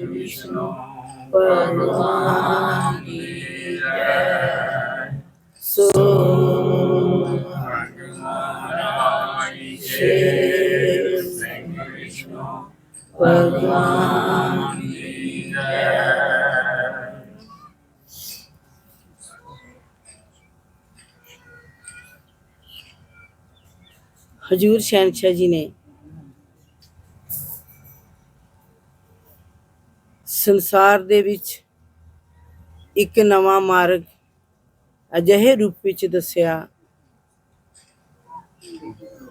ਸਿੰਘ ਵਿਸ਼ਨੂੰ ਭਗਵਾਨ ਕੀ ਜੈ ਸੋ ਹੰਗ ਮਹਾਰਾਜ ਸ਼ੇਰ ਹਜੂਰ ਸ਼ਹਿਨशाह ਜੀ ਨੇ ਸੰਸਾਰ ਦੇ ਵਿੱਚ ਇੱਕ ਨਵਾਂ ਮਾਰਗ ਅਜਿਹੇ ਰੂਪ ਵਿੱਚ ਦੱਸਿਆ।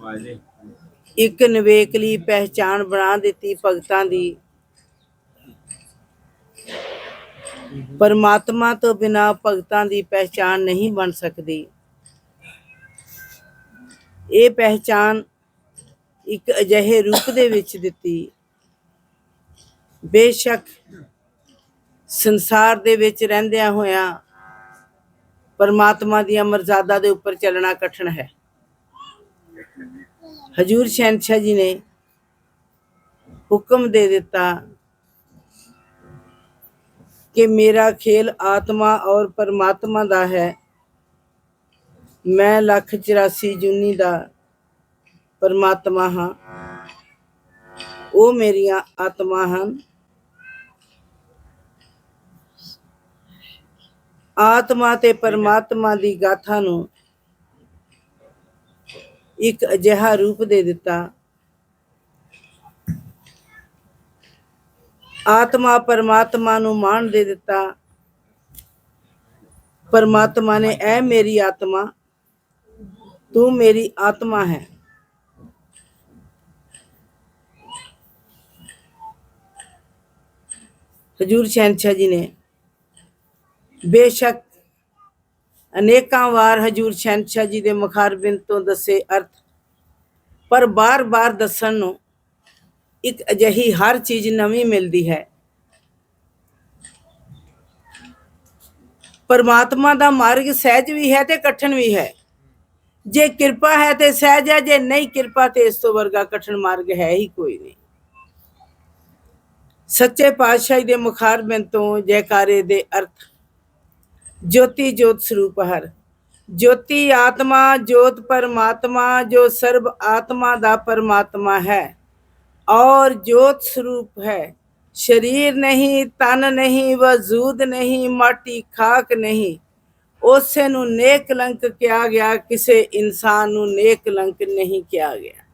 ਵਾਲੇ ਇੱਕ ਨਵੇਕਲੀ ਪਹਿਚਾਨ ਬਣਾ ਦਿੱਤੀ ਭਗਤਾਂ ਦੀ। ਪਰਮਾਤਮਾ ਤੋਂ ਬਿਨਾ ਭਗਤਾਂ ਦੀ ਪਹਿਚਾਨ ਨਹੀਂ ਬਣ ਸਕਦੀ। ਇਹ ਪਹਿਚਾਨ ਇੱਕ ਅਜਿਹੇ ਰੂਪ ਦੇ ਵਿੱਚ ਦਿੱਤੀ। ਬੇਸ਼ੱਕ ਸੰਸਾਰ ਦੇ ਵਿੱਚ ਰਹਿੰਦਿਆਂ ਹੋਇਆਂ ਪਰਮਾਤਮਾ ਦੀਆਂ ਮਰਜ਼ਾਦਾ ਦੇ ਉੱਪਰ ਚੱਲਣਾ ਕਠਿਨ ਹੈ। ਹਜੂਰ ਸ਼ਹਿਨशाह ਜੀ ਨੇ ਹੁਕਮ ਦੇ ਦਿੱਤਾ ਕਿ ਮੇਰਾ ਖੇਲ ਆਤਮਾ ਔਰ ਪਰਮਾਤਮਾ ਦਾ ਹੈ। ਮੈਂ ਲੱਖ 84 ਜੁਨੀ ਦਾ ਪਰਮਾਤਮਾ ਹਾਂ। ਉਹ ਮੇਰੀਆਂ ਆਤਮਾ ਹਨ। ਆਤਮਾ ਤੇ ਪਰਮਾਤਮਾ ਦੀ ਗਾਥਾ ਨੂੰ ਇੱਕ ਅਜਿਹਾ ਰੂਪ ਦੇ ਦਿੱਤਾ। ਆਤਮਾ ਪਰਮਾਤਮਾ ਨੂੰ ਮਾਣ ਦੇ ਦਿੱਤਾ। ਪਰਮਾਤਮਾ ਨੇ ਐ ਮੇਰੀ ਆਤਮਾ ਤੂੰ ਮੇਰੀ ਆਤਮਾ ਹੈ। ਹਜੂਰ ਸ਼ਹਿਨशाह ਜੀ ਨੇ ਬੇਸ਼ੱਕ ਅਨੇਕਾਂ ਵਾਰ ਹਜੂਰ ਸ਼ਹਿਨशाह ਜੀ ਦੇ ਮੁਖਾਰਬਿੰਦ ਤੋਂ ਦੱਸੇ ਅਰਥ, ਪਰ ਬਾਰ-ਬਾਰ ਦੱਸਣ ਨੂੰ ਇੱਕ ਅਜਿਹੀ ਹਰ ਚੀਜ਼ ਨਵੀਂ ਮਿਲਦੀ ਹੈ। ਪਰਮਾਤਮਾ ਦਾ ਮਾਰਗ ਸਹਿਜ ਵੀ ਹੈ ਤੇ ਕਠਿਨ ਵੀ ਹੈ। ਜੇ ਕਿਰਪਾ ਹੈ ਤੇ ਸਹਿਜ ਹੈ, ਜੇ ਨਹੀਂ ਕਿਰਪਾ ਤੇ ਇਸ ਤੋਂ ਵਰਗਾ ਕਠਨ ਮਾਰਗ ਹੈ ਹੀ ਕੋਈ ਨਹੀਂ। ਸੱਚੇ ਪਾਤਸ਼ਾਹੀ ਦੇ ਮੁਖਾਰਬਿੰਦ ਤੋਂ ਜੈਕਾਰੇ ਦੇ ਅਰਥ ਜੋਤੀ ਜੋਤ ਸਰੂਪ ਹਰ। ਜੋਤੀ ਆਤਮਾ, ਜੋਤ ਪਰਮਾਤਮਾ, ਜੋ ਸਰਬ ਆਤਮਾ ਦਾ ਪਰਮਾਤਮਾ ਹੈ। ਔਰ ਜੋਤ ਸਰੂਪ ਹੈ। ਸ਼ਰੀਰ ਨਹੀਂ, ਤਨ ਨਹੀਂ, ਵਜੂਦ ਨਹੀਂ, ਮਾਟੀ ਖਾਕ ਨਹੀਂ। ਉਸੇ ਨੂੰ ਨੇਕ ਨੇਕਲੰਕ ਕਿਹਾ ਗਿਆ, ਕਿਸੇ ਇਨਸਾਨ ਨੂੰ ਨੇਕਲੰਕ ਨਹੀਂ ਕਿਹਾ ਗਿਆ।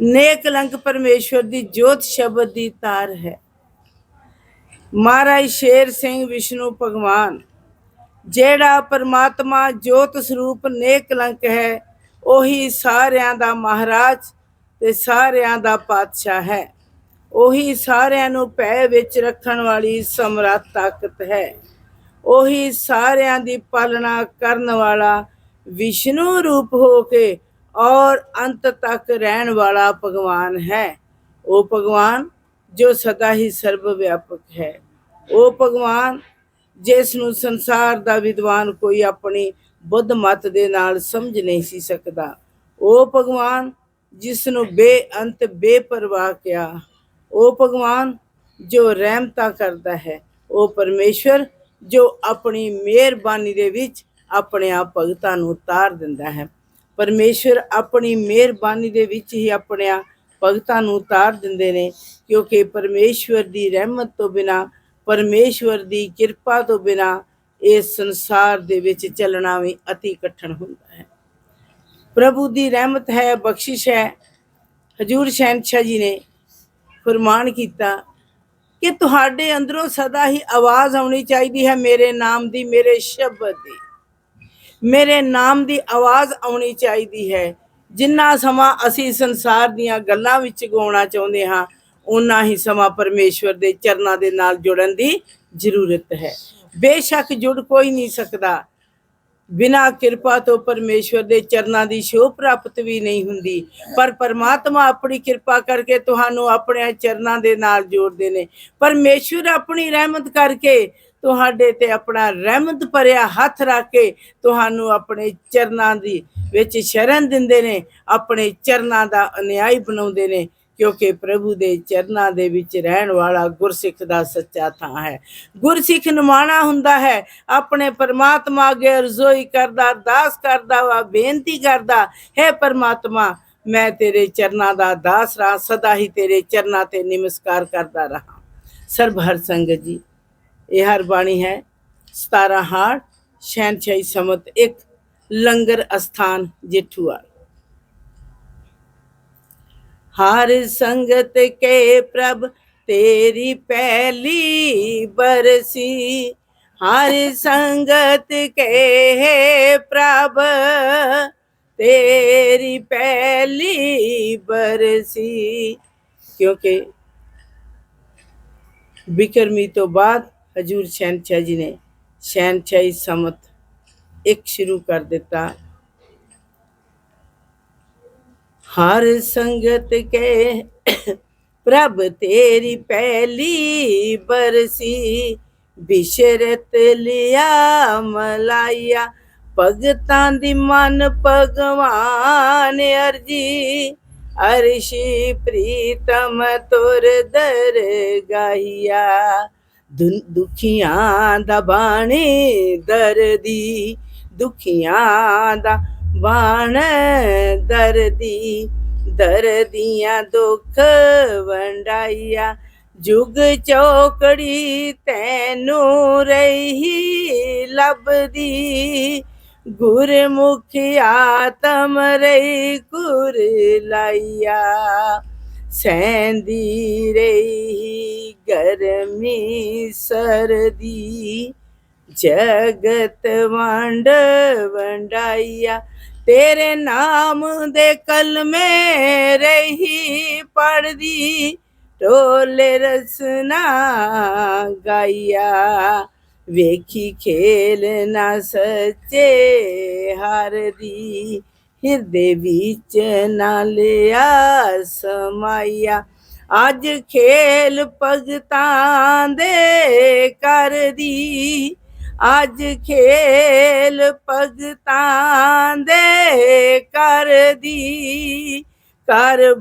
ਨੇਕਲੰਕ ਪਰਮੇਸ਼ਵਰ ਦੀ ਜੋਤ ਸ਼ਬਦ ਦੀ ਤਾਰ ਹੈ। ਮਹਾਰਾਜ ਸ਼ੇਰ ਸਿੰਘ ਵਿਸ਼ਨੂੰ ਭਗਵਾਨ, ਜਿਹੜਾ ਪਰਮਾਤਮਾ ਜੋਤ ਸਰੂਪ ਨੇਕਲੰਕ ਹੈ, ਉਹੀ ਸਾਰਿਆਂ ਦਾ ਮਹਾਰਾਜ ਤੇ ਸਾਰਿਆਂ ਦਾ ਪਾਤਸ਼ਾਹ ਹੈ। ਉਹੀ ਸਾਰਿਆਂ ਨੂੰ ਪੈ ਵਿੱਚ ਰੱਖਣ ਵਾਲੀ ਸਮਰੱਥ ਤਾਕਤ ਹੈ। ਉਹੀ ਸਾਰਿਆਂ ਦੀ ਪਾਲਣਾ ਕਰਨ ਵਾਲਾ ਵਿਸ਼ਨੂੰ ਰੂਪ ਹੋ ਕੇ ਔਰ ਅੰਤ ਤੱਕ ਰਹਿਣ ਵਾਲਾ ਭਗਵਾਨ ਹੈ। ਉਹ ਭਗਵਾਨ ਜੋ ਸਦਾ ਹੀ ਸਰਬ ਵਿਆਪਕ ਹੈ। ਉਹ ਭਗਵਾਨ, ਜਿਸ ਨੂੰ ਸੰਸਾਰ ਦਾ ਵਿਦਵਾਨ ਕੋਈ ਆਪਣੀ ਬੁੱਧ ਮਤ ਦੇ ਨਾਲ ਸਮਝ ਨਹੀਂ ਸੀ ਸਕਦਾ, ਉਹ ਭਗਵਾਨ, ਜਿਸ ਨੂੰ ਬੇਅੰਤ, ਬੇਪਰਵਾਹ ਕਿਹਾ, ਉਹ ਭਗਵਾਨ ਜੋ ਰਹਿਮਤਾ ਕਰਦਾ ਹੈ, ਉਹ ਪਰਮੇਸ਼ਵਰ ਜੋ ਆਪਣੀ ਮਿਹਰਬਾਨੀ ਦੇ ਵਿੱਚ ਆਪਣੇ ਆਪ ਭਗਤਾਂ ਨੂੰ ਉਤਾਰ ਦਿੰਦਾ ਹੈ। ਪਰਮੇਸ਼ਵਰ ਆਪਣੀ ਮਿਹਰਬਾਨੀ ਦੇ ਵਿੱਚ ਹੀ ਆਪਣੇ ਭਗਤਾਂ ਨੂੰ ਉਤਾਰ ਦਿੰਦੇ ਨੇ, ਕਿਉਂਕਿ ਪਰਮੇਸ਼ਵਰ ਦੀ ਰਹਿਮਤ ਤੋਂ ਬਿਨਾ, ਪਰਮੇਸ਼ਵਰ ਦੀ ਕਿਰਪਾ ਤੋਂ ਬਿਨਾ ਇਸ ਸੰਸਾਰ ਦੇ ਵਿੱਚ ਚੱਲਣਾ ਵੀ ਅਤੀ ਕਠਿਨ ਹੁੰਦਾ ਹੈ। ਪ੍ਰਭੂ ਦੀ ਰਹਿਮਤ ਹੈ, ਬਖਸ਼ਿਸ਼ ਹੈ। ਹਜੂਰ ਸ਼ਹਿਨशाह ਜੀ ਨੇ ਫਰਮਾਨ ਕੀਤਾ ਕਿ ਤੁਹਾਡੇ ਅੰਦਰੋਂ ਸਦਾ ਹੀ ਆਵਾਜ਼ ਆਉਣੀ ਚਾਹੀਦੀ ਹੈ, ਮੇਰੇ ਨਾਮ ਦੀ, ਮੇਰੇ ਸ਼ਬਦ ਦੀ। ਮੇਰੇ ਨਾਮ ਦੀ ਆਵਾਜ਼ ਆਉਣੀ ਚਾਹੀਦੀ ਹੈ। ਜਿੰਨਾ ਸਮਾਂ ਅਸੀਂ ਸੰਸਾਰ ਦੀਆਂ ਗੱਲਾਂ ਵਿੱਚ ਗਾਉਣਾ ਚਾਹੁੰਦੇ ਹਾਂ ਉਨਾ ਹੀ ਸਮਾਂ ਪਰਮੇਸ਼ਵਰ ਦੇ ਚਰਨਾਂ ਦੇ ਨਾਲ ਜੁੜਨ ਦੀ ਜ਼ਰੂਰਤ ਹੈ। ਬੇਸ਼ੱਕ ਜੁੜ ਕੋਈ ਨਹੀਂ ਸਕਦਾ। ਬਿਨਾ ਕਿਰਪਾ ਤੋਂ ਪਰਮੇਸ਼ਵਰ ਦੇ ਚਰਨਾਂ ਦੀ ਸ਼ੋਭ ਪ੍ਰਾਪਤ ਵੀ ਨਹੀਂ ਹੁੰਦੀ। ਪਰ ਪਰਮਾਤਮਾ ਆਪਣੀ ਕਿਰਪਾ ਕਰਕੇ ਤੁਹਾਨੂੰ ਆਪਣੇ ਚਰਨਾਂ ਦੇ ਨਾਲ ਜੋੜਦੇ ਨੇ। ਪਰਮੇਸ਼ਵਰ ਆਪਣੀ ਰਹਿਮਤ ਕਰਕੇ ਤੁਹਾਡੇ ਤੇ ਆਪਣਾ ਰਹਿਮਤ ਭਰਿਆ ਹੱਥ ਰੱਖ ਕੇ ਤੁਹਾਨੂੰ ਆਪਣੇ ਚਰਨਾਂ ਦੀ ਵਿੱਚ ਸ਼ਰਨ ਦਿੰਦੇ ਨੇ, ਆਪਣੇ ਚਰਨਾਂ ਦਾ ਅਨਿਆਈ ਬਣਾਉਂਦੇ ਨੇ, ਕਿਉਂਕਿ ਪ੍ਰਭੂ ਦੇ ਚਰਨਾਂ ਦੇ ਵਿੱਚ ਰਹਿਣ ਵਾਲਾ ਗੁਰਸਿੱਖ ਦਾ ਸੱਚਾ ਥਾਂ ਹੈ। ਗੁਰਸਿੱਖ ਨਿਮਾਣਾ ਹੁੰਦਾ ਹੈ, ਆਪਣੇ ਪਰਮਾਤਮਾ ਅੱਗੇ ਅਰਜ਼ੋਈ ਕਰਦਾ, ਅਰਦਾਸ ਕਰਦਾ ਵਾ, ਬੇਨਤੀ ਕਰਦਾ, ਹੈ ਪਰਮਾਤਮਾ, ਮੈਂ ਤੇਰੇ ਚਰਨਾਂ ਦਾ ਦਾਸ ਰਹਾ, ਸਦਾ ਹੀ ਤੇਰੇ ਚਰਨਾਂ ਤੇ ਨਮਸਕਾਰ ਕਰਦਾ ਰਹਾ। ਸਰਬ ਹਰ ਸੰਗਤ ਜੀ ਇਹ ਹਰ ਬਾਣੀ ਹੈ। 17 ਹਾਟ ਸ਼ੈਨਸ਼ਾਹੀ ਸਮਤ, ਇੱਕ ਲੰਗਰ ਅਸਥਾਨ ਜੇਠੂਆ ਹਰ ਸੰਗਤ ਕੇ ਪ੍ਰਭ, ਤੇਰੀ ਪਹਿਲੀ ਬਰਸੀ। ਹਰ ਸੰਗਤ ਕੇ ਪ੍ਰਭ, ਤੇਰੀ ਪਹਿਲੀ ਬਰਸੀ। ਕਿਉਂਕਿ ਬਿਕਰਮੀ ਤੋਂ ਬਾਅਦ बाद हजूर शहनशाह जी ने शहनशाही समत एक शुरू कर दिता हर संगत के प्रभ तेरी पहली बरसी बिशरत लिया मलाइया ਭਗਤਾਂ ਦੀ ਮਨ ਭਗਵਾਨ ਅਰਜੀ ਅਰਸ਼ੀ ਪ੍ਰੀਤਮ ਤੁਰ ਦਰ ਗਾਈਆ ਦੁ- ਦੁਖੀਆਂ ਦਾ ਬਾਣੀ ਦਰਦੀ, ਦੁਖੀਆਂ ਦਾ ਬਾਣ ਦਰਦੀ, ਦਰਦੀਆਂ ਦੁੱਖ ਵੰਡਾਈਆ, ਜੁਗ ਚੌਕੜੀ ਤੈਨੂੰ ਰਹੀ ਲੱਭਦੀ, ਗੁਰਮੁਖੀ ਆਤਮ ਰਹੀ ਕੁਰ ਲਾਈਆ। ਸੈਂਦੀ ਰਹੀ ਗਰਮੀ ਸਰਦੀ। ਜਗਤ ਵੰਡ ਵੰਡਾਈਆ, ਤੇਰੇ ਨਾਮ ਦੇ ਕਲਮੇ ਰਹੀ ਪੜਦੀ ਢੋਲੇ ਰਸਨਾ ਗਾਇਆ ਵੇਖੀ ਖੇਲ ਨਾ ਸੱਚੇ ਹਰਦੀ। ਹਿਰਦੇ ਵਿੱਚ ਨਾ ਲਿਆ ਸਮਾਈਆ ਅੱਜ ਖੇਲ ਭਗਤਾਂ ਦੇ ਕਰਦੀ। ਅੱਜ ਖੇਲ ਭਗਤਾਂ ਦੇ ਕਰਦੀ। ਕਰ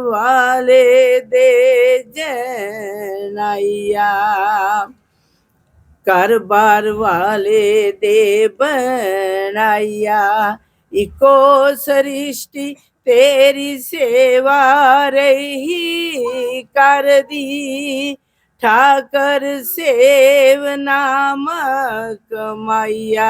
ਵਾਲੇ ਦੇ ਜਨਾਈਆ ਘਰ ਬਾਰ ਵਾਲੇ ਦੇ ਬਣਾਇਆ। ਇਕੋ ਸ੍ਰਿਸ਼ਟੀ ਤੇਰੀ ਸੇਵਾ ਰਹੀ ਕਰਦੀ ਠਾਕਰ ਸੇਵ ਨਾਮ ਕਮਾਈਆ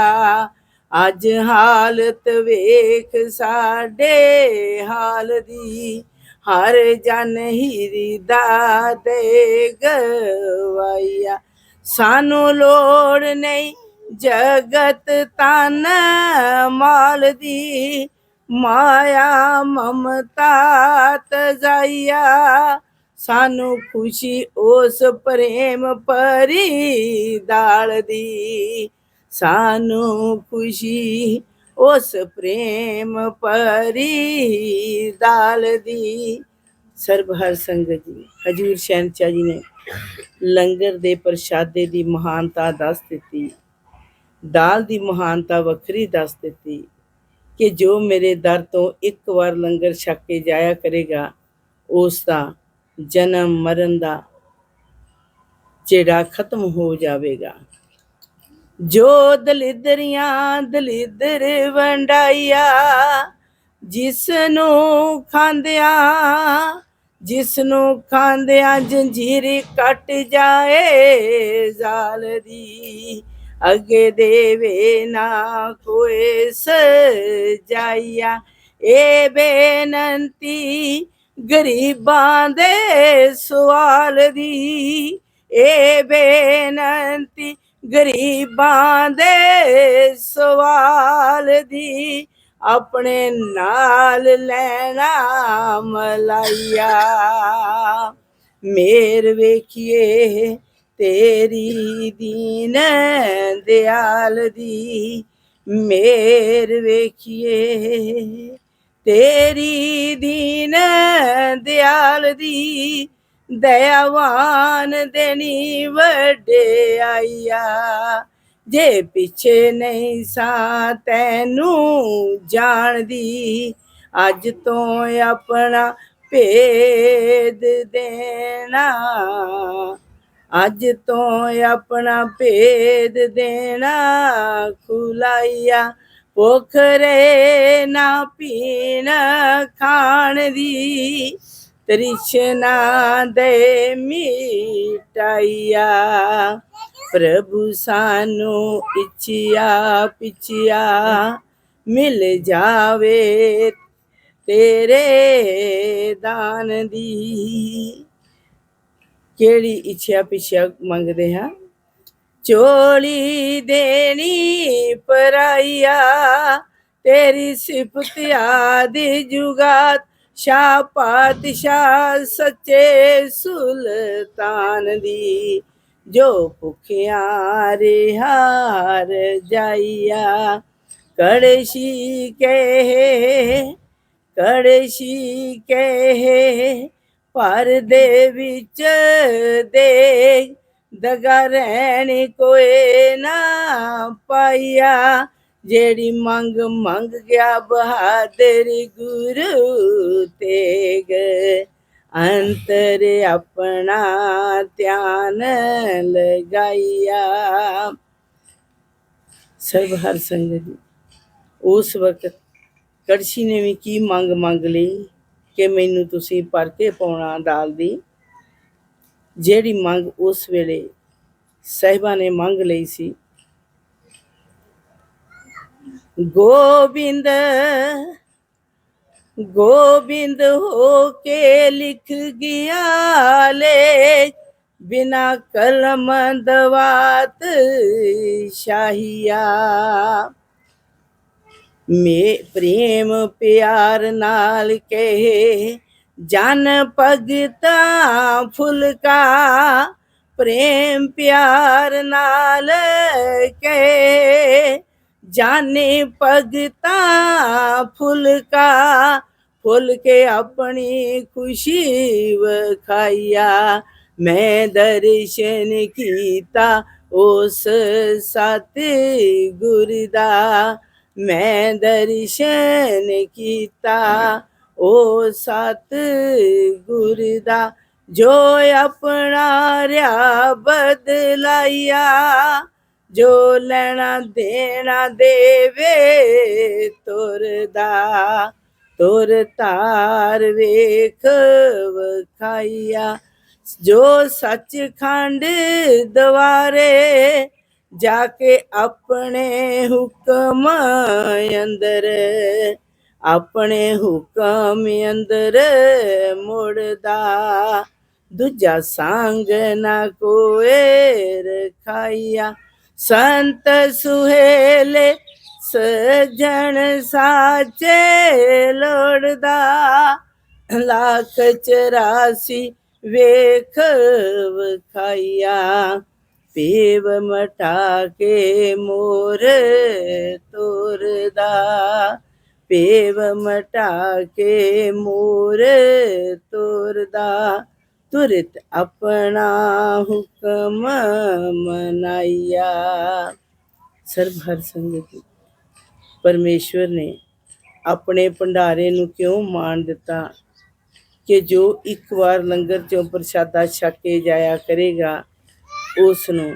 ਅੱਜ ਹਾਲਤ ਵੇਖ ਸਾਡੇ ਹਾਲ ਦੀ ਹਰ ਜਨ ਹੀਰੀ ਦਾ ਦੇ ਗਵਾਈਆ ਸਾਨੂੰ ਲੋੜ ਨਹੀਂ ਜਗਤ ਤਨ ਮਾਲ ਦੀ ਮਾਇਆ ਮਮਤਾ ਤਜ਼ਾਈਆ ਸਾਨੂੰ ਖੁਸ਼ੀ ਉਸ ਪ੍ਰੇਮ ਪਰੀ ਦਾਲ ਦੀ। ਸਾਨੂੰ ਖੁਸ਼ੀ ਉਸ ਪ੍ਰੇਮ ਪਰੀ ਦਾਲ ਦੀ। ਸਰਬ ਹਰ ਸੰਗਤ ਜੀ, ਹਜੂਰ ਸ਼ਹਿਨशाह ਜੀ ਨੇ ਲੰਗਰ ਦੇ ਪ੍ਰਸ਼ਾਦੇ ਦੀ ਮਹਾਨਤਾ ਦੱਸ ਦਿੱਤੀ। ਦਾਲ ਦੀ ਮਹਾਨਤਾ ਵੱਖਰੀ ਦੱਸ ਦਿੱਤੀ ਕਿ ਜੋ ਮੇਰੇ ਦਰ ਤੋਂ ਇੱਕ ਵਾਰ ਲੰਗਰ ਛਕ ਕੇ ਜਾਇਆ ਕਰੇਗਾ, ਉਸ ਦਾ ਜਨਮ ਮਰਨ ਦਾ ਜਿਹੜਾ ਖਤਮ ਹੋ ਜਾਵੇਗਾ। ਜੋ ਦਲਿਦਰੀਆਂ ਦਲਿਦਰ ਵੰਡਾਈਆ ਜਿਸ ਨੂੰ ਖਾਂਦਿਆਂ ਜਿਸ ਨੂੰ ਖਾਂਦਿਆਂ ਜੰਜੀਰ ਕੱਟ ਜਾਏ ਜ਼ਾਲ ਦੀ ਅੱਗੇ ਦੇਵੇ ਨਾ ਕੋਈ ਸਜਾਈਆ। ਏ ਬੇਨੰਤੀ ਗਰੀਬਾਂ ਦੇ ਸਵਾਲ ਦੀ। ਇਹ ਬੇਨੰਤੀ ਗਰੀਬਾਂ ਦੇ ਸਵਾਲ ਦੀ। ਆਪਣੇ ਨਾਲ ਲੈਣਾ ਮਲਾਈਆ। ਮੇਰ ਵੇਖੀਏ ਤੇਰੀ ਦੀਨ ਦਿਆਲ ਦੀ, ਮੇਰ ਵੇਖੀਏ। ਤੇਰੀ ਦੀਨ ਦਿਆਲ ਦੀ, ਦਇਆਵਾਨ ਦੇਣੀ ਵਡਿਆਈਆ ਜੇ ਪਿੱਛੇ ਨਹੀਂ ਸਾ ਤੈਨੂੰ ਜਾਣਦੀ, ਅੱਜ ਤੋਂ ਆਪਣਾ ਭੇਦ ਦੇਣਾ। ਅੱਜ ਤੋਂ ਆਪਣਾ ਭੇਦ ਦੇਣਾ ਖੁਲਾਈਆ ਪੋਖਰੇ ਨਾ ਪੀਣ ਖਾਣ ਦੀ, ਤ੍ਰਿਸ਼ਨਾ ਦੇ ਮਿਟਾਈਆ ਪ੍ਰਭੂ ਸਾਨੂੰ ਇੱਛਿਆ ਪਿਛਿਆ, ਮਿਲ ਜਾਵੇ ਤੇਰੇ ਦਾਨ ਦੀ। ਕਿਹੜੀ ਇੱਛਾ ਪਿਛਿਆ ਮੰਗਦੇ ਹਾਂ? ਚੋਲੀ ਦੇਣੀ ਪਰਾਈਆ ਤੇਰੀ ਸਿਫਤ ਆਦਿ ਜੁਗਾਤ, ਸ਼ਾਹ ਪਾਤਸ਼ਾਹ ਸੱਚੇ ਸੁਲਤਾਨ ਦੀ। ਜੋ ਭੁਖਿਆ ਰਿਹਾਰ ਜਾਈਆ ਕੜਸ਼ੀ ਕਹੇ ਕੜਸ਼ੀ ਕਹੇ। ਪਰ ਦੇ ਵਿੱਚ ਦੇ ਦਗਾ ਰਹਿਣ ਕੋਏ ਨਾ ਪਾਇਆ। ਜਿਹੜੀ ਮੰਗ ਮੰਗ ਗਿਆ ਬਹਾਦਰ ਗੁਰੂ ਤੇਗ। ਅੰਤਰ ਆਪਣਾ ਧਿਆਨ ਲਗਾਇਆ। ਸਰਬ ਹਰ ਸੰਗਤ ਜੀ ਉਸ ਵਕਤ ਕੜਛੀ ਨੇ ਵੀ ਕੀ ਮੰਗ ਮੰਗ ਲਈ? ਕਿ ਮੈਨੂੰ ਤੁਸੀਂ ਭਰ ਕੇ ਪਾਉਣਾ ਦਾਲ ਦੀ। ਜਿਹੜੀ ਮੰਗ ਉਸ ਵੇਲੇ ਸਹਿਬਾ ਨੇ ਮੰਗ ਲਈ ਸੀ। ਗੋਬਿੰਦ ਗੋਬਿੰਦ ਹੋ ਕੇ ਲਿਖ ਗਿਆ ਲੈ। ਬਿਨਾ ਕਲਮ ਦਵਾਤ ਸ਼ਾਹੀਆ। ਮੇ ਪ੍ਰੇਮ ਪਿਆਰ ਨਾਲ ਕਹੇ, ਜਨ ਭਗਤਾ ਫੁਲਕਾ ਪ੍ਰੇਮ ਪਿਆਰ ਨਾਲ ਕਹੇ ਜਾਣੇ ਭਗਤਾ ਫੁਲਕਾ ਫੁੱਲ ਕੇ ਆਪਣੀ ਖੁਸ਼ੀ ਵਖਾਈਆ। ਮੈਂ ਦਰਸ਼ਨ ਕੀਤਾ ਉਸ ਸਤ ਗੁਰ ਦਾ। ਮੈਂ ਦਰਸ਼ਨ ਕੀਤਾ ਉਹ ਸਤ ਗੁਰ ਦਾ, ਜੋ ਆਪਣਾ ਰਿਆ ਬਦਲਾਈਆ ਜੋ ਲੈਣਾ ਦੇਣਾ ਦੇਵੇ ਤੁਰਦਾ ਤੁਰ ਤਾਰ ਵੇਖ ਵਖਾਈਆ, ਜੋ ਸੱਚਖੰਡ ਦਵਾਰੇ ਜਾ ਕੇ ਆਪਣੇ ਹੁਕਮ ਅੰਦਰ, ਆਪਣੇ ਹੁਕਮ ਅੰਦਰ ਮੁੜਦਾ। ਦੂਜਾ ਸੰਗ ਨਾ ਕੋਏ ਰਖਾਈਆ, ਸੰਤ ਸੁਹੇਲੇ ਸਜਣ ਸਾਚੇ ਲੋੜਦਾ। ਲੱਖ ਚਰਾਸੀ ਵੇਖ ਵਖਾਈਆ ਪੀਵ ਮਟਾ ਕੇ ਮੋਰ ਤੁਰਦਾ। ਪੀਵ ਮਟਾ ਕੇ ਮੋਰ ਤੁਰਦਾ। ਤੁਰਤ ਆਪਣਾ ਹੁਕਮ ਮਨਾਇਆ। ਸਰਬ ਹਰ ਸੰਗਤ ਜੀ, ਪਰਮੇਸ਼ਵਰ ਨੇ ਆਪਣੇ ਭੰਡਾਰੇ ਨੂੰ ਕਿਉਂ ਮਾਣ ਦਿੱਤਾ ਕਿ ਜੋ ਇੱਕ ਵਾਰ ਲੰਗਰ ਚੋਂ ਪ੍ਰਸ਼ਾਦਾ ਛਕ ਕੇ ਜਾਇਆ ਕਰੇਗਾ ਉਸ ਨੂੰ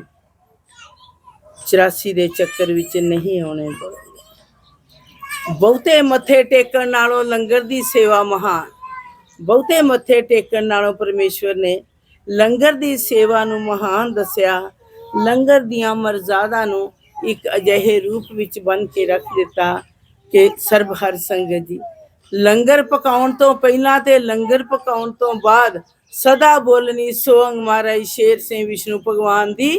84 ਦੇ ਚੱਕਰ ਵਿੱਚ ਨਹੀਂ ਆਉਣੇ ਬਹੁਤੇ ਮੱਥੇ ਟੇਕਣ ਨਾਲੋਂ ਲੰਗਰ ਦੀ ਸੇਵਾ ਮਹਾਨ। ਬਹੁਤੇ ਮੱਥੇ ਟੇਕਣ ਨਾਲੋਂ ਪਰਮੇਸ਼ਵਰ ਨੇ ਲੰਗਰ ਦੀ ਸੇਵਾ ਨੂੰ ਮਹਾਨ ਦੱਸਿਆ। ਲੰਗਰ ਦੀਆਂ ਮਰਜ਼ਾਦਾ ਨੂੰ ਇੱਕ ਅਜਿਹੇ ਰੂਪ ਵਿੱਚ ਬਣ ਕੇ ਰੱਖ ਦਿੱਤਾ ਕਿ ਸਰਬ ਹਰ ਸੰਗਤ ਜੀ। ਲੰਗਰ ਪਕਾਉਣ ਤੋਂ ਪਹਿਲਾਂ ਤੇ ਲੰਗਰ ਪਕਾਉਣ ਤੋਂ ਬਾਅਦ ਸਦਾ ਬੋਲਣੀ ਸੋਹੰਗ ਮਹਾਰਾਜ ਸ਼ੇਰ ਸਿੰਘ ਵਿਸ਼ਨੂੰ ਭਗਵਾਨ ਦੀ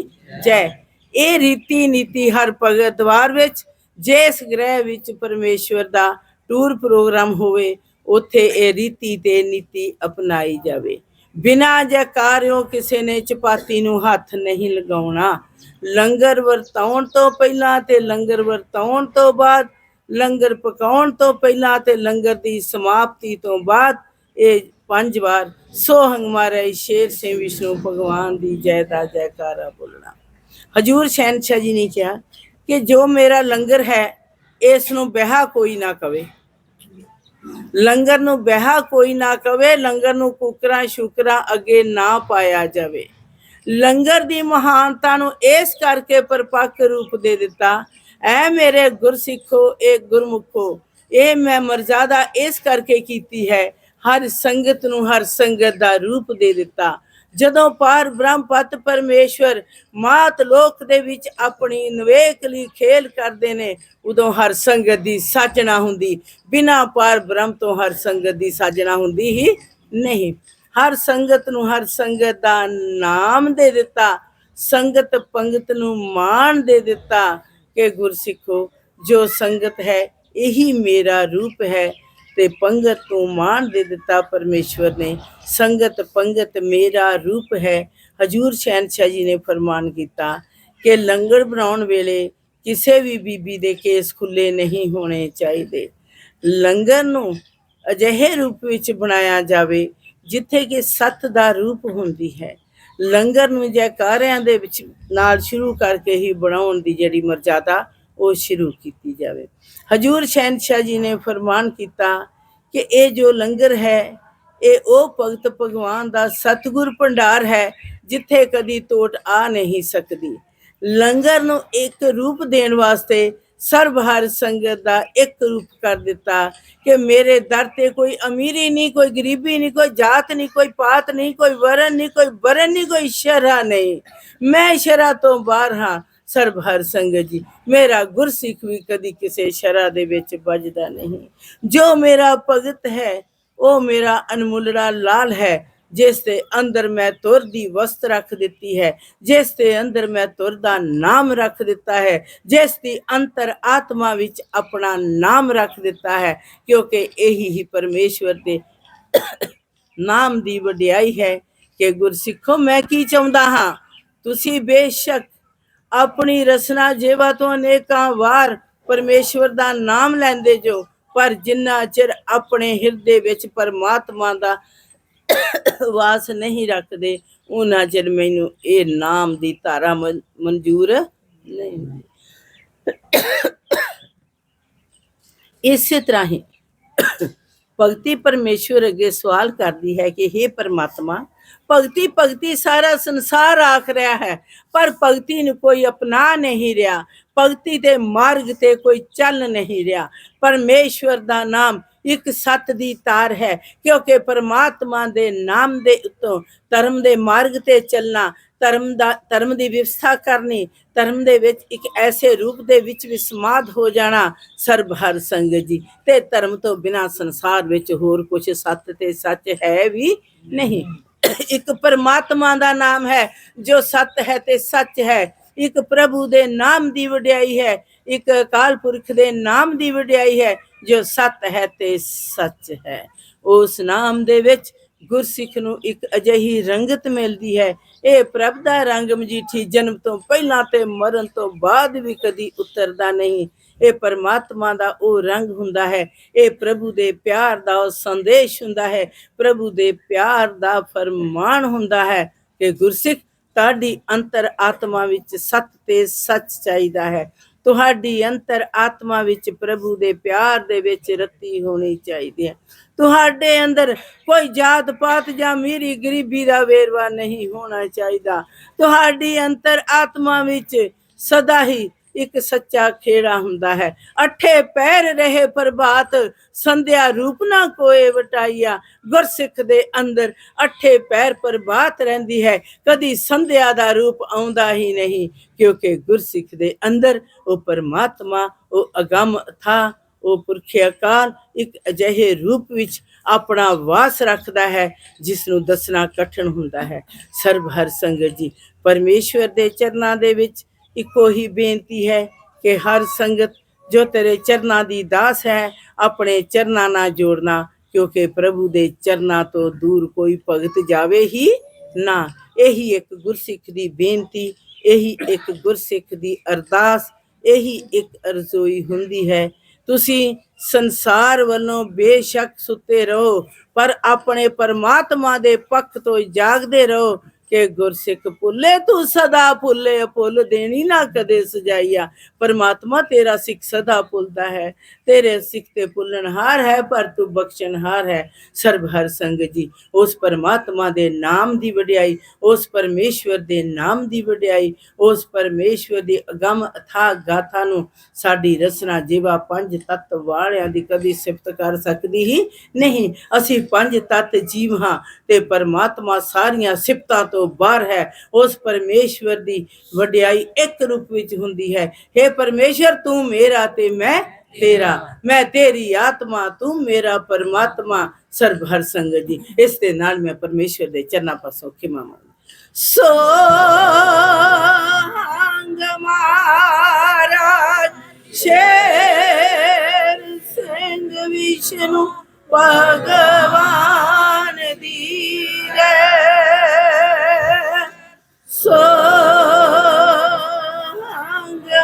ਜੈ। ਇਹ ਰੀਤੀ ਨੀਤੀ ਹਰ ਭਗਤ ਦਵਾਰ ਵਿੱਚ, ਜਿਸ ਗ੍ਰਹਿ ਵਿੱਚ ਪਰਮੇਸ਼ਵਰ ਦਾ ਟੂਰ ਪ੍ਰੋਗਰਾਮ ਹੋਵੇ, ਉੱਥੇ ਇਹ ਰੀਤੀ ਤੇ ਨੀਤੀ ਅਪਣਾਈ ਜਾਵੇ। ਬਿਨਾਂ ਜਕਾਰਿਓ ਕਿਸੇ ਨੇ ਚਪਾਤੀ ਨੂੰ ਹੱਥ ਨਹੀਂ ਲਗਾਉਣਾ। ਲੰਗਰ ਵਰਤਾਉਣ ਤੋਂ ਪਹਿਲਾਂ ਤੇ ਲੰਗਰ ਵਰਤਾਉਣ ਤੋਂ ਬਾਅਦ, ਲੰਗਰ ਪਕਾਉਣ ਤੋਂ ਪਹਿਲਾਂ ਤੇ ਲੰਗਰ ਦੀ ਸਮਾਪਤੀ ਤੋਂ ਬਾਅਦ, ਇਹ ਪੰਜ ਵਾਰ ਸੋ ਹੰਗਮਾਰੇ ਸ਼ੇਰ ਸੇ ਵਿਸ਼ਨੂੰ, ਭਗਵਾਨ ਦੀ ਜੈ ਦਾ ਜੈਕਾਰਾ ਬੋਲਣਾ। ਹਜੂਰ ਸ਼ਹਿਨशाह ਜੀ ਨੇ ਕਿਹਾ ਕਿ ਜੋ ਮੇਰਾ ਲੰਗਰ ਹੈ, ਇਸ ਨੂੰ ਬਹਾ ਕੋਈ ਨਾ ਕਵੇ। ਲੰਗਰ ਨੂੰ ਬਹਾ ਕੋਈ ਨਾ ਕਵੇ, ਲੰਗਰ ਨੂੰ ਕੁਕਰਾਂ ਸ਼ੁਕਰਾਂ ਅੱਗੇ ਨਾ ਪਾਇਆ ਜਾਵੇ। ਲੰਗਰ ਦੀ ਮਹਾਨਤਾ ਨੂੰ ਇਸ ਕਰਕੇ ਪਰਪੱਕ ਰੂਪ ਦੇ ਦਿੱਤਾ, ਐ ਮੇਰੇ ਗੁਰਸਿੱਖੋ, ਇਹ ਗੁਰਮੁਖੋ, ਇਹ ਮੈਂ ਮਰਜ਼ਾਦਾ ਇਸ ਕਰਕੇ ਕੀਤੀ ਹੈ ਹਰ ਸੰਗਤ ਨੂੰ ਹਰ ਸੰਗਤ ਦਾ ਰੂਪ ਦੇ ਦਿੱਤਾ। ਜਦੋਂ ਪਾਰ ਬ੍ਰਹਮ ਪਤ ਪਰਮੇਸ਼ਵਰ ਮਾਤ ਲੋਕ ਦੇ ਵਿੱਚ ਆਪਣੀ ਨਵੇਕ ਲਈ ਖੇਲ ਕਰਦੇ ਨੇ, ਉਦੋਂ ਹਰ ਸੰਗਤ ਦੀ ਸਾਜਣਾ ਹੁੰਦੀ। ਬਿਨਾ ਪਾਰ ਬ੍ਰਹਮ ਤੋਂ ਹਰ ਸੰਗਤ ਦੀ ਸਾਜਣਾ ਹੁੰਦੀ ਹੀ ਨਹੀਂ। ਹਰ ਸੰਗਤ ਨੂੰ ਹਰ ਸੰਗਤ ਦਾ ਨਾਮ ਦੇ ਦਿੱਤਾ। ਸੰਗਤ ਪੰਗਤ ਨੂੰ ਮਾਣ ਦੇ ਦਿੱਤਾ ਕਿ ਗੁਰਸਿੱਖੋ, ਜੋ ਸੰਗਤ ਹੈ, ਇਹੀ ਮੇਰਾ ਰੂਪ ਹੈ। ਤੇ ਪੰਗਤ ਨੂੰ ਮਾਣ ਦੇ ਦਿੱਤਾ ਪਰਮੇਸ਼ਵਰ ਨੇ। ਸੰਗਤ ਪੰਗਤ ਮੇਰਾ ਰੂਪ ਹੈ, ਹਜੂਰ ਸ਼ਹਿਨशाह ਜੀ ਨੇ ਫਰਮਾਨ ਕੀਤਾ। ਕਿ ਲੰਗਰ ਬਣਾਉਣ ਵੇਲੇ ਕਿਸੇ ਵੀ ਬੀਬੀ ਦੇ ਕੇਸ ਖੁੱਲੇ ਨਹੀਂ ਹੋਣੇ ਚਾਹੀਦੇ। ਲੰਗਰ ਨੂੰ ਅਜਿਹੇ ਰੂਪ ਵਿੱਚ ਬਣਾਇਆ ਜਾਵੇ ਜਿੱਥੇ ਕਿ ਸਤ ਦਾ ਰੂਪ ਹੁੰਦੀ ਹੈ। ਲੰਗਰ ਨੂੰ ਜੈਕਾਰਿਆਂ ਦੇ ਵਿੱਚ ਨਾਲ ਸ਼ੁਰੂ ਕਰਕੇ ਹੀ ਬਣਾਉਣ ਦੀ ਜਿਹੜੀ ਮਰਜ਼ਾਦਾ ਉਹ ਸ਼ੁਰੂ ਕੀਤੀ ਜਾਵੇ। ਹਜੂਰ ਸ਼ਹਿਨशाह ਜੀ ਨੇ ਫਰਮਾਨ ਕੀਤਾ ਕਿ ਇਹ ਜੋ ਲੰਗਰ ਹੈ, ਇਹ ਉਹ ਭਗਤ ਭਗਵਾਨ ਦਾ ਸਤਿਗੁਰ ਭੰਡਾਰ ਹੈ, ਜਿੱਥੇ ਕਦੀ ਤੋਟ ਆ ਨਹੀਂ ਸਕਦੀ। ਲੰਗਰ ਨੂੰ ਇੱਕ ਰੂਪ ਦੇਣ ਵਾਸਤੇ ਸਰਬ ਹਰ ਸੰਗਤ ਦਾ ਇੱਕ ਰੂਪ ਕਰ ਦਿੱਤਾ ਕਿ ਮੇਰੇ ਦਰ ਤੇ ਕੋਈ ਅਮੀਰੀ ਨਹੀਂ, ਕੋਈ ਗਰੀਬੀ ਨਹੀਂ, ਕੋਈ ਜਾਤ ਨਹੀਂ, ਕੋਈ ਪਾਤ ਨਹੀਂ, ਕੋਈ ਵਰਨ ਨਹੀਂ, ਕੋਈ ਬਰਨ ਨਹੀਂ, ਕੋਈ ਸ਼ਰਾ ਨਹੀਂ। ਮੈਂ ਸ਼ਰਾ ਤੋਂ ਬਾਹਰ ਹਾਂ। ਸਰਬ ਹਰ ਸੰਗਤ ਜੀ। ਮੇਰਾ ਗੁਰਸਿੱਖ ਵੀ ਕਦੀ ਕਿਸੇ ਸ਼ਰਾ ਦੇ ਵਿੱਚ ਵੱਜਦਾ ਨਹੀਂ। ਜੋ ਮੇਰਾ ਭਗਤ ਹੈ, ਉਹ ਮੇਰਾ ਅਨਮੁੱਲੜਾ ਲਾਲ ਹੈ। ਜਿਸ ਦੇ ਅੰਦਰ ਮੈਂ ਤੁਰ ਦੀ ਵਸਤ ਰੱਖ ਦਿੱਤੀ ਹੈ। ਜਿਸ ਦੇ ਅੰਦਰ ਮੈਂ ਤੁਰ ਦਾ ਨਾਮ ਰੱਖ ਦਿੱਤਾ ਹੈ। ਜਿਸ ਦੀ ਅੰਤਰ ਆਤਮਾ ਵਿੱਚ ਆਪਣਾ ਨਾਮ ਰੱਖ ਦਿੱਤਾ ਹੈ। ਕਿਉਂਕਿ ਇਹੀ ਹੀ ਪਰਮੇਸ਼ਵਰ ਦੇ ਨਾਮ ਦੀ ਵਡਿਆਈ ਹੈ ਕਿ ਗੁਰਸਿੱਖੋ ਮੈਂ ਕੀ ਚਾਹੁੰਦਾ ਹਾਂ? ਤੁਸੀਂ ਬੇਸ਼ੱਕ ਆਪਣੀ ਰਸਨਾ ਜੇਵਾ ਤੋਂ ਅਨੇਕਾਂ ਵਾਰ ਪਰਮੇਸ਼ਵਰ ਦਾ ਨਾਮ ਲੈਂਦੇ ਜੋ, ਪਰ ਜਿੰਨਾ ਚਿਰ ਆਪਣੇ ਹਿਰਦੇ ਵਿੱਚ ਪਰਮਾਤਮਾ ਦਾ ਵਾਸ ਨਹੀਂ ਰੱਖਦੇ ਉਹਨਾਂ ਚਿਰ ਮੈਨੂੰ ਇਹ ਨਾਮ ਦੀ ਧਾਰਾ ਮਨਜ਼ੂਰ ਨਹੀਂ ਇਸੇ ਤਰ੍ਹਾਂ ਹੀ ਭਗਤੀ ਪਰਮੇਸ਼ਵਰ ਅੱਗੇ ਸਵਾਲ ਕਰਦੀ ਹੈ ਕਿ हे ਪਰਮਾਤਮਾ ਭਗਤੀ ਭਗਤੀ ਸਾਰਾ ਸੰਸਾਰ ਆਖ ਰਿਹਾ ਹੈ, ਪਰ ਭਗਤੀ ਨੂੰ ਕੋਈ ਅਪਣਾ ਨਹੀਂ ਰਿਹਾ। ਭਗਤੀ ਦੇ ਮਾਰਗ ਤੇ ਕੋਈ ਚੱਲ ਨਹੀਂ ਰਿਹਾ। ਪਰਮੇਸ਼ਵਰ ਦਾ ਨਾਮ ਇੱਕ ਸੱਤ ਦੀ ਤਾਰ ਹੈ, ਕਿਉਂਕਿ ਪਰਮਾਤਮਾ ਦੇ ਨਾਮ ਦੇ ਉੱਤੋਂ ਧਰਮ ਦੇ ਮਾਰਗ ਤੇ ਚੱਲਣਾ, ਧਰਮ ਦਾ, ਧਰਮ ਦੀ ਵਿਵਸਥਾ ਕਰਨੀ, ਧਰਮ ਦੇ ਵਿੱਚ ਇੱਕ ਐਸੇ ਰੂਪ ਦੇ ਵਿੱਚ ਵੀ ਸਮਾਦ ਹੋ ਜਾਣਾ ਸਰਬ ਹਰ ਸੰਗਤ ਜੀ। ਤੇ ਧਰਮ ਤੋਂ ਬਿਨਾ ਸੰਸਾਰ ਵਿੱਚ ਹੋਰ ਕੁਝ ਸੱਤ ਤੇ ਸੱਚ ਹੈ ਵੀ ਨਹੀਂ। ਇੱਕ ਪਰਮਾਤਮਾ ਦਾ ਨਾਮ ਹੈ, ਜੋ ਸੱਤ ਹੈ ਤੇ ਸੱਚ ਹੈ। ਇੱਕ ਪ੍ਰਭੂ ਦੇ ਨਾਮ ਦੀ ਵਡਿਆਈ ਹੈ, ਇੱਕ ਅਕਾਲ ਪੁਰਖ ਦੇ ਨਾਮ ਦੀ ਵਡਿਆਈ ਹੈ, ਜੋ ਸੱਤ ਹੈ ਤੇ ਸੱਚ ਹੈ। ਉਸ ਨਾਮ ਦੇ ਵਿੱਚ ਗੁਰਸਿੱਖ ਨੂੰ ਇੱਕ ਅਜਿਹੀ ਰੰਗਤ ਮਿਲਦੀ ਹੈ। ਇਹ ਪ੍ਰਭ ਦਾ ਰੰਗ ਮਜੀਠੀ ਜਨਮ ਤੋਂ ਪਹਿਲਾਂ ਤੇ ਮਰਨ ਤੋਂ ਬਾਅਦ ਵੀ ਕਦੀ ਉਤਰਦਾ ਨਹੀਂ। ਇਹ ਪਰਮਾਤਮਾ ਦਾ ਉਹ ਰੰਗ ਹੁੰਦਾ ਹੈ, ਇਹ ਪ੍ਰਭੂ ਦੇ ਪਿਆਰ ਦਾ ਉਹ ਸੰਦੇਸ਼ ਹੁੰਦਾ ਹੈ, ਪ੍ਰਭੂ ਦੇ ਪਿਆਰ ਦਾ ਫਰਮਾਨ ਹੁੰਦਾ ਹੈ ਕਿ ਗੁਰਸਿੱਖ ਤੁਹਾਡੀ ਅੰਤਰ ਆਤਮਾ ਵਿੱਚ ਸੱਤ ਤੇ ਸੱਚ ਚਾਹੀਦਾ ਹੈ। ਤੁਹਾਡੀ ਅੰਤਰ ਆਤਮਾ ਵਿੱਚ ਪ੍ਰਭੂ ਦੇ ਪਿਆਰ ਦੇ ਵਿੱਚ ਰੱਤੀ ਹੋਣੀ ਚਾਹੀਦੀ ਹੈ। ਤੁਹਾਡੇ ਅੰਦਰ ਕੋਈ ਜਾਤ ਪਾਤ ਜਾਂ ਮੀਰੀ ਗਰੀਬੀ ਦਾ ਵੇਰਵਾ ਨਹੀਂ ਹੋਣਾ ਚਾਹੀਦਾ। ਤੁਹਾਡੀ ਅੰਤਰ ਆਤਮਾ ਵਿੱਚ ਸਦਾ ਹੀ ਇੱਕ ਸੱਚਾ ਖੇੜਾ ਹੁੰਦਾ ਹੈ। ਅਠੇ ਪੈਰ ਰਹੇ ਪ੍ਰਭਾਤ, ਸੰਧਿਆ ਰੂਪ ਨਾ ਕੋਏ ਵਟਾਈਆ, ਗੁਰਸਿੱਖ ਦੇ ਅੰਦਰ ਅਠੇ ਪੈਰ ਪ੍ਰਭਾਤ ਰਹਿੰਦੀ ਹੈ। ਕਦੀ ਸੰਧਿਆ ਦਾ ਰੂਪ ਆਉਂਦਾ ਹੀ ਨਹੀਂ, ਕਿਉਂਕਿ ਗੁਰਸਿੱਖ ਦੇ ਅੰਦਰ ਉਹ ਪਰਮਾਤਮਾ, ਉਹ ਅਗੰਮ ਥਾ, ਉਹ ਪੁਰਖ ਅਕਾਲ, ਇੱਕ ਅਜਿਹੇ ਰੂਪ ਵਿੱਚ ਆਪਣਾ ਵਾਸ ਰੱਖਦਾ ਹੈ ਜਿਸ ਨੂੰ ਦੱਸਣਾ ਕਠਿਨ ਹੁੰਦਾ ਹੈ। ਸਰਬ ਹਰ ਸੰਗਤ ਜੀ, ਪਰਮੇਸ਼ਵਰ ਦੇ ਚਰਨਾਂ ਦੇ ਵਿੱਚ ਇੱਕੋ ਹੀ ਬੇਨਤੀ ਹੈ ਕਿ ਹਰ ਸੰਗਤ ਜੋ ਤੇਰੇ ਚਰਨਾਂ ਦੀ ਦਾਸ ਹੈ, ਆਪਣੇ ਚਰਨਾਂ ਨਾਲ ਜੋੜਨਾ, ਕਿਉਂਕਿ ਪ੍ਰਭੂ ਦੇ ਚਰਨਾਂ ਤੋਂ ਦੂਰ ਕੋਈ ਭਗਤ ਜਾਵੇ ਹੀ ਨਾ। ਇਹੀ ਇੱਕ ਗੁਰਸਿੱਖ ਦੀ ਬੇਨਤੀ, ਇਹੀ ਇੱਕ ਗੁਰਸਿੱਖ ਦੀ ਅਰਦਾਸ, ਇਹੀ ਇੱਕ ਅਰਜ਼ੋਈ ਹੁੰਦੀ ਹੈ। ਤੁਸੀਂ ਸੰਸਾਰ ਵੱਲੋਂ ਬੇਸ਼ੱਕ ਸੁੱਤੇ ਰਹੋ, ਪਰ ਆਪਣੇ ਪਰਮਾਤਮਾ ਦੇ ਪੱਖ ਤੋਂ ਜਾਗਦੇ ਰਹੋ। ਕਿ ਗੁਰਸਿੱਖ ਭੁੱਲੇ, ਤੂੰ ਸਦਾ ਭੁੱਲੇ, ਭੁੱਲ ਦੇਣੀ ਨਾ ਕਦੇ ਸਜਾਈਆ। ਪਰਮਾਤਮਾ ਤੇਰਾ ਸਿੱਖ ਸਦਾ ਭੁੱਲਦਾ ਹੈ, ਤੇਰੇ ਸਿੱਖ ਤੇ ਭੁੱਲਣਹਾਰ ਹੈ, ਪਰ ਤੂੰ ਬਖਸ਼ਣਹਾਰ ਹੈ ਸਰਬ ਹਰ ਸੰਗਤ ਜੀ। ਉਸ ਪਰਮਾਤਮਾ ਦੇ ਨਾਮ ਦੀ ਵਡਿਆਈ, ਉਸ ਪਰਮੇਸ਼ਵਰ ਦੇ ਨਾਮ ਦੀ ਵਡਿਆਈ, ਉਸ ਪਰਮੇਸ਼ਵਰ ਦੀ ਅਗੰਮ ਅਥਾ ਗਾਥਾ ਨੂੰ ਸਾਡੀ ਰਸਨਾ ਜੀਵਾ ਪੰਜ ਤੱਤ ਵਾਲਿਆਂ ਦੀ ਕਦੀ ਸਿਫਤ ਕਰ ਸਕਦੀ ਹੀ ਨਹੀਂ। ਅਸੀਂ ਪੰਜ ਤੱਤ ਜੀਵ ਹਾਂ ਤੇ ਪਰਮਾਤਮਾ ਸਾਰੀਆਂ ਸਿਫਤਾਂ ਤੋਂ ਬਾਹਰ ਹੈ, ਉਸ ਪਰਮੇਸ਼ਵਰ ਦੀ ਵਡਿਆਈ ਇੱਕ ਰੂਪ ਵਿੱਚ ਹੁੰਦੀ ਹੈ। हे ਪਰਮੇਸ਼ਰ ਤੂੰ ਮੇਰਾ ਤੇ ਮੈਂ ਤੇਰਾ, ਮੈਂ ਤੇਰੀ ਆਤਮਾ, ਤੂੰ ਮੇਰਾ ਪਰਮਾਤਮਾ ਸਰਬ ਹਰ ਸੰਗਤ ਜੀ। ਇਸ ਦੇ ਨਾਲ ਮੈਂ ਪਰਮੇਸ਼ਵਰ ਦੇ ਚਰਨਾਂ ਪਾਸੋਂ ਖਿਮਾ ਮੰਗਦਾ ਸੰਗ ਮਹਾਰਾਜ, ਸ਼ੇਰ ਸਿੰਘ ਵਿਸ਼ਨੂੰ ਭਗਵਾਨ ਦੀ ਰੇ ਸੰਗ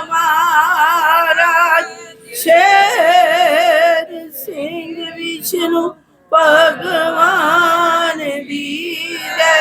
ਮਹਾਰਾਜ ਸ਼ੇਰ ਸਿੰਘ ਵਿਸ਼ਨੂੰ ਭਗਵਾਨ ਦੀ ਰੇ